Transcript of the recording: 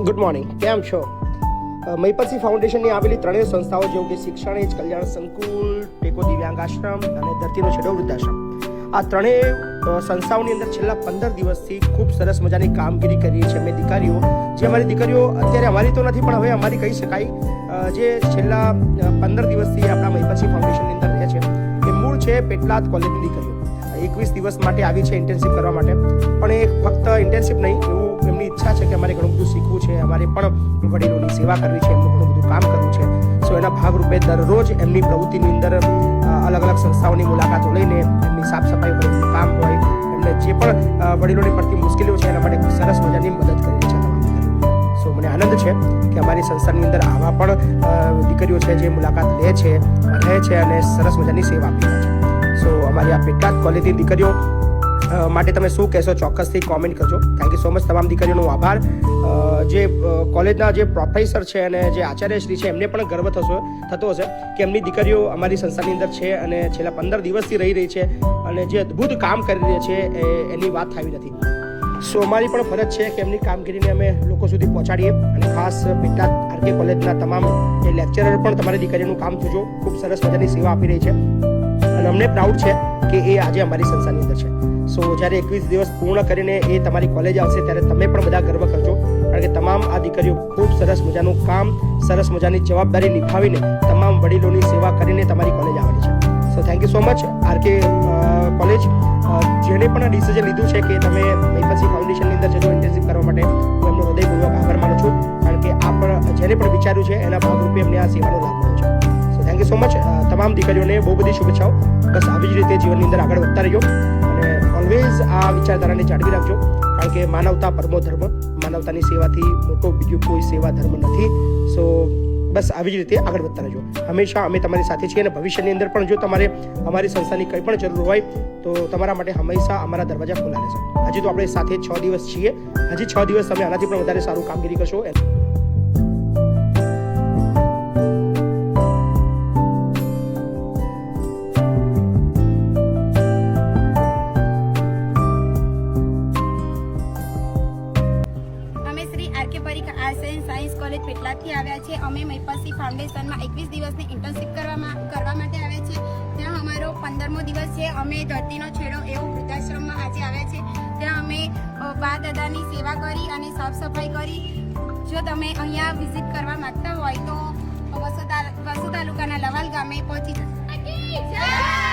Good morning કેમ છો? અ, ફાઉન્ડેશનની આવેલી ત્રણેય સંસ્થાઓ જેવું કે શિક્ષણ એજ કલ્યાણ સંકુલ ટેકો દિવ્યાંગ આશ્રમ અને ધરતીનો છેડો વૃદ્ધાશ્રમ. આ ત્રણેય સંસ્થાઓની અંદર છેલ્લા પંદર દિવસથી ખૂબ સરસ મજાની કામગીરી કરી છે અમે દીકરીઓ. જે અમારી દીકરીઓ અત્યારે અમારી તો નથી પણ હવે અમારી કહી શકાય જે છેલ્લા પંદર દિવસથી આપણા મહીપતસિંહ ફાઉન્ડેશનની અંદર રહે છે એ મૂળ છે પેટલાદ કોલેજની દીકરીઓ. એકવીસ દિવસ માટે આવી છે ઇન્ટર્નશિપ કરવા માટે. પણ એ ફક્ત ઇન્ટર્નશિપ નહીં ઈચ્છા છે કે અમારે ઘણું બધું શીખવું છે, અમારે પણ વડીલોની સેવા કરવી છે, એમનું ઘણું બધું કામ કરવું છે. સો એના ભાગરૂપે દરરોજ એમની પ્રવૃત્તિની અંદર અલગ અલગ સંસ્થાઓની મુલાકાતો લઈને એમની સાફ સફાઈ હોય કામ હોય, એમને જે પણ વડીલોને પડતી મુશ્કેલીઓ છે એના માટે સરસ મજાની મદદ કરી છે સો મને આનંદ છે કે અમારી સંસ્થાની અંદર આવા પણ દીકરીઓ છે જે મુલાકાત લે છે રહે છે અને સરસ મજાની સેવા આપી છે. સો અમારી આ પેટલાદ કોલેજની દીકરીઓ માટે તમે શું કહેશો? ચોક્કસથી કોમેન્ટ કરજો. થેન્ક યુ સો મચ તમામ દીકરીઓનો આભાર. જે કોલેજના જે પ્રોફેસર છે અને જે આચાર્યશ્રી છે, એમને પણ ગર્વ થશો, થતો હશે કે એમની દીકરીઓ અમારી સંસ્થાની અંદર છે અને છેલ્લા પંદર દિવસથી રહી રહી છે અને જે અદ્ભુત કામ કરી રહી છે એની વાત થવી નથી. સો અમારી પણ ફરજ છે કે એમની કામગીરીને અમે લોકો સુધી પહોંચાડીએ અને ખાસ પિતા આરકે કોલેજના તમામ જે લેક્ચરર પણ તમારી દીકરીનું કામ જોજો ખૂબ સરસ મજાની સેવા આપી રહી છે. અને અમને પ્રાઉડ છે કે એ આજે અમારી સંસ્થાની અંદર છે. સો જ્યારે એકવીસ દિવસ પૂર્ણ કરીને એ તમારી કોલેજ આવશે, ત્યારે તમે પણ બધા ગર્વ કરજો. કારણ કે તમામ આ દીકરીઓ ખૂબ સરસ મજાનું કામ, સરસ મજાની જવાબદારી નિભાવીને તમામ વડીલોની સેવા કરીને તમારી કોલેજ આવેલી છે. So thank you so much RK college જેણે પણ આ ડિસિઝન લીધું છે કે તમે મેપસી ફાઉન્ડેશનની અંદર જજો ઇન્ટર્નશીપ કરવા માટે, હું એમનો હૃદયપૂર્વક આભાર માનું છું. કારણ કે આ પણ જેને પણ વિચાર્યું છે, એના ભાગરૂપે એમને આ સેવાનો લાભ મળ્યો છે. So thank you so much તમામ દીકરીઓને બહુ બધી શુભેચ્છાઓ. બસ આવી જ રીતે જીવનની અંદર આગળ વધતા અને ઓલવેઝ આ વિચારધારાને જાળવી રાખજો, કારણ કે માનવતા પરમો ધર્મ, માનવતાની સેવાથી મોટો બીજો કોઈ સેવા ધર્મ નથી. સો બસ આવી જ રીતે આગળ વધતા રહેજો. હંમેશા અમે તમારી સાથે છીએ અને ભવિષ્યની અંદર પણ જો તમારે અમારી સંસ્થાની કંઈ પણ જરૂર હોય, તો તમારા માટે હંમેશા અમારા દરવાજા ખુલ્લા રહેશે. હજી તો આપણે સાથે છ દિવસ છીએ. હજી છ દિવસ તમે આનાથી પણ વધારે સારું કામગીરી કરશો. Parikh arts and science college પેટલાદથી આવ્યા છે. અમે મૈપાસી ફાઉન્ડેશનમાં એકવીસ દિવસની ઇન્ટર્નશીપ કરવામાં, કરવા માટે આવ્યા છે. ત્યાં અમારો પંદરમો દિવસ છે. અમે ધરતીનો છેડો એવો વૃદ્ધાશ્રમમાં આજે આવ્યા છે. ત્યાં અમે બા દાદાની સેવા કરી અને સાફ સફાઈ કરી. જો તમે અહીંયા વિઝિટ કરવા માંગતા હોય તા- વસુ તાલુકાના લવાલ ગામે પહોંચી જશો.